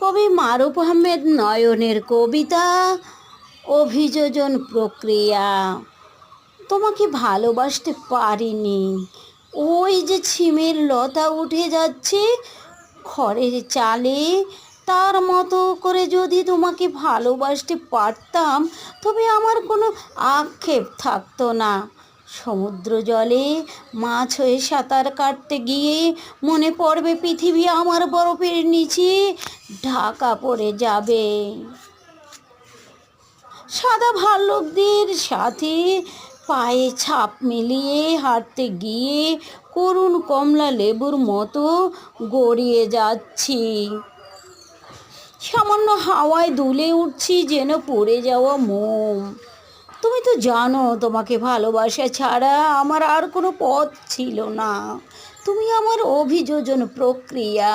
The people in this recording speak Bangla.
কবি মারুফ আহমেদ নয়নের কবিতা, অভিযোজন প্রক্রিয়া। তোমাকে ভালোবাসতে পারিনি। ওই যে ছিমের লতা উঠে যাচ্ছে খড়ের চালে, তার মতো করে যদি তোমাকে ভালোবাসতে পারতাম, তবে আমার কোনো আক্ষেপ থাকতো না। সমুদ্র জলে মাছ হয়ে সাঁতার কাটতে গিয়ে মনে পড়বে পৃথিবী আমার বরফের নিচে ঢাকা পড়ে যাবে। সাদা ভাল্লুকদের সাথে পায়ে ছাপ মিলিয়ে হাঁটতে গিয়ে করুণ কমলা লেবুর মতো গড়িয়ে যাচ্ছি। সামান্য হাওয়ায় দুলে উঠছি যেন পড়ে যাওয়া মোম। তুমি তো জানো, তোমাকে ভালোবাসা ছাড়া আমার আর কোনো পথ ছিল না। তুমি আমার অভিযোজন প্রক্রিয়া।